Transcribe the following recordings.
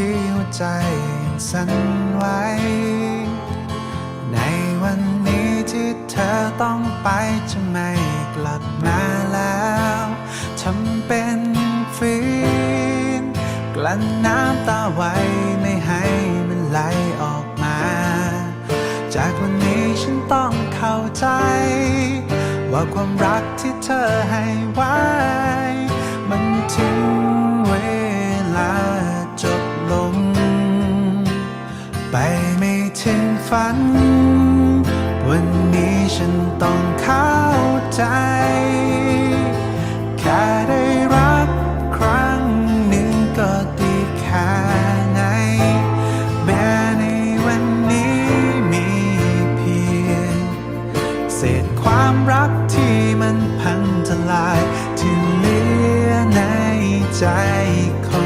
ที่หัวใจสั่นไหวในวันนี้ที่เธอต้องไปจะไม่กลับมาแล้วทำเป็นฝืนกลั้นน้ำตาไว้ไม่ให้มันไหลออกมา จากวันนี้ฉันต้องเข้าใจ ว่าความรักที่เธอให้ไว้ มันถึง ถึงฝัน วันนี้ฉันต้องเข้าใจ แค่ได้รักครั้งหนึ่งก็ดีแค่ไหน แม้ในวันนี้มีเพียง เศษความรักที่มันพังทลายที่เหลือในใจของ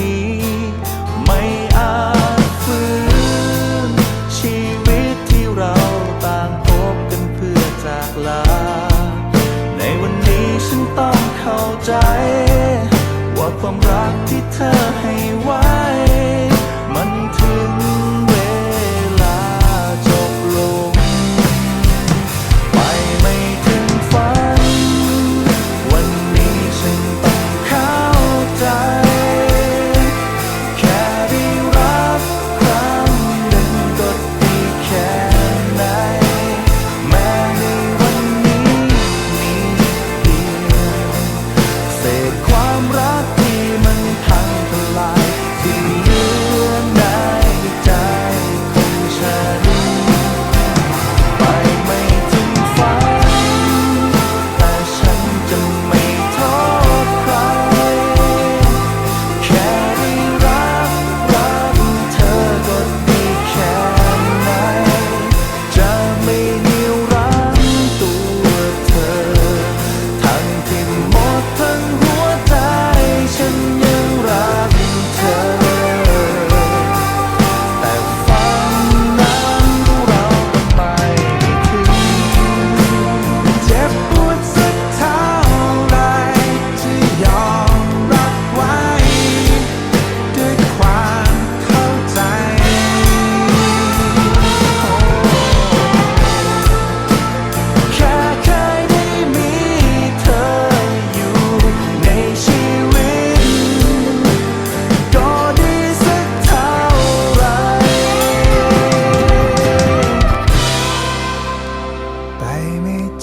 นี้ไม่อาจฟื้นชีวิตที่เราต่างพบกันเพื่อจากลา ในวันนี้ฉันต้องเข้าใจ ว่าความรักที่เธอให้ไว้ ไ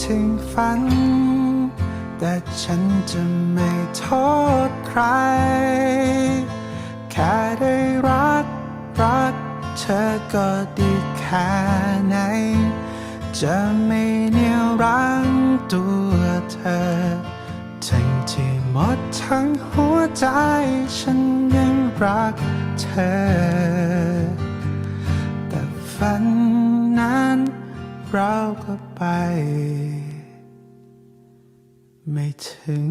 ถึงฝัน แต่ฉันจะไม่โทษใคร แค่ได้รัก รักเธอก็ดีแค่ไหน จะไม่เหนี่ยวรั้งตัวเธอ ทั้งที่หมดทั้งหัวใจ ฉันยังรักเธอ ราก็ไป ไม่ถึง